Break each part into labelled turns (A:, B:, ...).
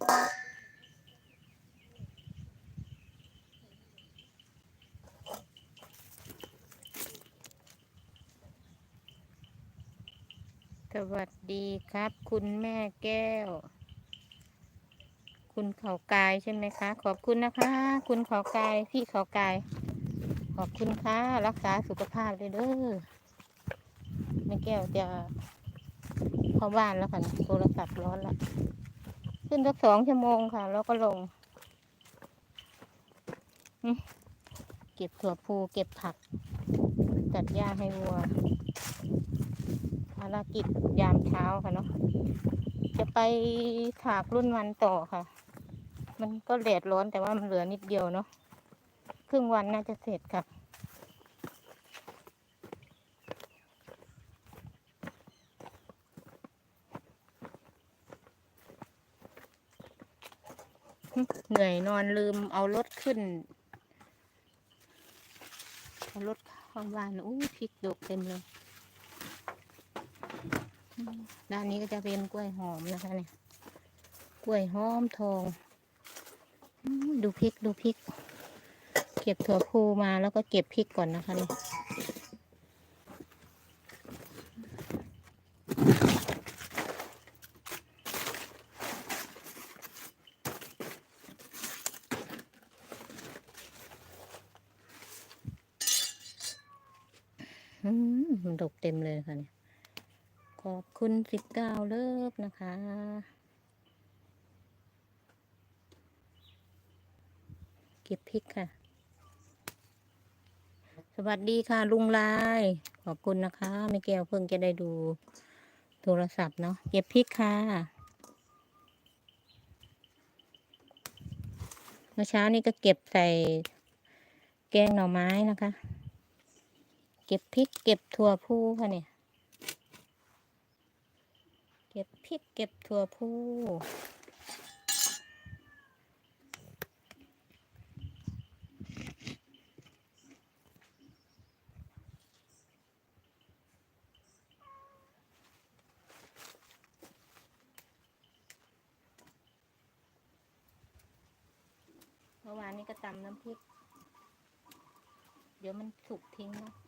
A: สวัสดีครับ คุณแม่แก้ว คุณเขากายใช่ไหมคะ ขอบคุณนะคะ คุณเขากายพี่เขากาย ขอบคุณค่ะ รักษาสุขภาพเลยเด้อแม่แก้วจะเข้าบ้านแล้วค่ะนะโทรศัพท์ร้อนละ ขึ้นสักสองชั่วโมงค่ะ แล้วก็ลง เก็บถั่วพูเก็บผัก จัดหญ้าให้วัวภารกิจยามเช้าค่ะเนาะจะไปถากรุ่นวันต่อค่ะ มันก็แดดร้อนแต่ว่ามันเหลือนิดเดียวเนาะครึ่งวันน่าจะเสร็จค่ะ เหนื่อยนอนลืมเอารถขึ้น เอารถเข้าบ้านอู้พริกดกเต็มเลย ด้านนี้ก็จะเป็นกล้วยหอมนะคะเนี่ย กล้วยหอมทอง ดูพริกดูพริก เก็บถั่วพูมาแล้วก็เก็บพริกก่อนนะคะเนี่ย มมันดกเต็มเลยค่ะเนี่ย ขอบคุณสิบเก้าเลิฟนะคะ เก็บพริกค่ะ สวัสดีค่ะลุงลาย ขอบคุณนะคะไม่แก้วเพิ่งจะได้ดูโทรศัพท์เนาะ เก็บพริกค่ะ เมื่อเช้านี้ก็เก็บใส่แกงหน่อไม้นะคะ เก็บพริกเก็บถั่วพูค่ะเนี่ย เก็บพริกเก็บถั่วพูเมื่อวานนี้ก็ตำน้ำพริก เดี๋ยวมันสุกทิ้งเนาะ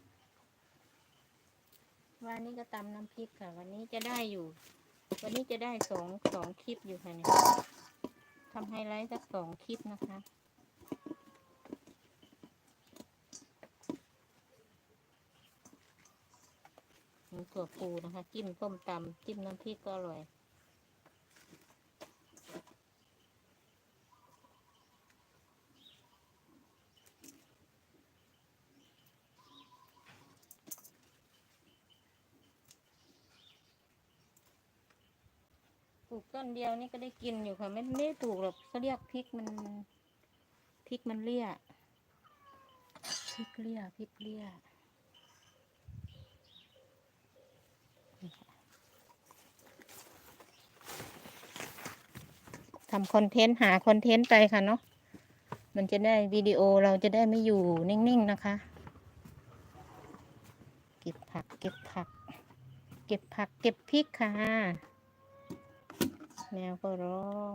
A: วันนี้ก็ตำน้ำพริกค่ะ วันนี้จะได้อยู่ วันนี้จะได้สองสองคลิปอยู่ค่ะเนี่ยทำไฮไลท์สักสองคลิปนะคะมีตัวปูนะคะ จิ้มส้มตำจิ้มน้ำพริกก็อร่อย ปลูกต้นเดียวนี่ก็ได้กินอยู่ค่ะ ไม่ไม่ได้ปลูกหรอกเขาเรียกพริกมันพริกมันเลี่ยพริกเลี่ยพริกเลี่ยนี่ค่ะทำคอนเทนต์หาคอนเทนต์ไปค่ะเนาะมันจะได้วิดีโอเราจะได้ไม่อยู่นิ่ง ๆ นะคะ เก็บผัก เก็บผัก เก็บผัก เก็บพริกค่ะ แมวก็ร้อง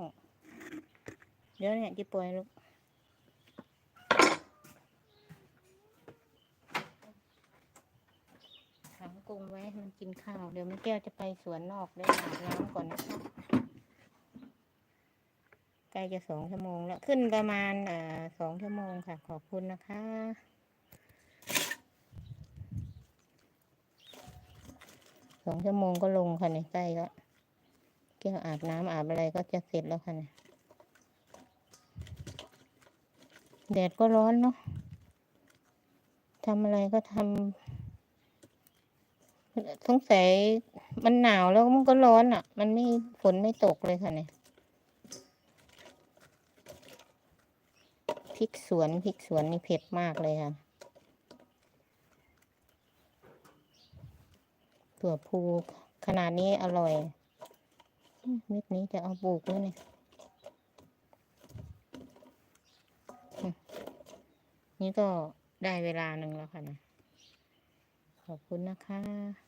A: เดี๋ยวเนี่ยจะปล่อยลูกขังกรงไว้มันกินข้าว เดี๋ยวแม่แก้วจะไปสวนนอกได้อาบน้ำก่อนนะคะใกล้จะสองชั่วโมงแล้ว ขึ้นประมาณอ่อสองชั่วโมงค่ะ ขอบคุณนะคะสองชั่วโมงก็ลงค่ะในใกล้แล้ว แก้วอาบน้ำอาบอะไรก็จะเสร็จแล้วค่ะเนี่ยแดดก็ร้อนเนาะทำอะไรก็ทำสงสัยมันหนาวแล้วมันก็ร้อนอะ มันไม่ฝนไม่ตกเลยค่ะเนี่ยพริกสวนพริกสวนนี่เผ็ดมากเลยค่ะถั่วพูขนาดนี้อร่อย เม็ดนี้จะเอาปลูกแล้วเนี่ยนี่ก็ได้เวลาหนึ่งแล้วค่ะนะ ขอบคุณนะคะ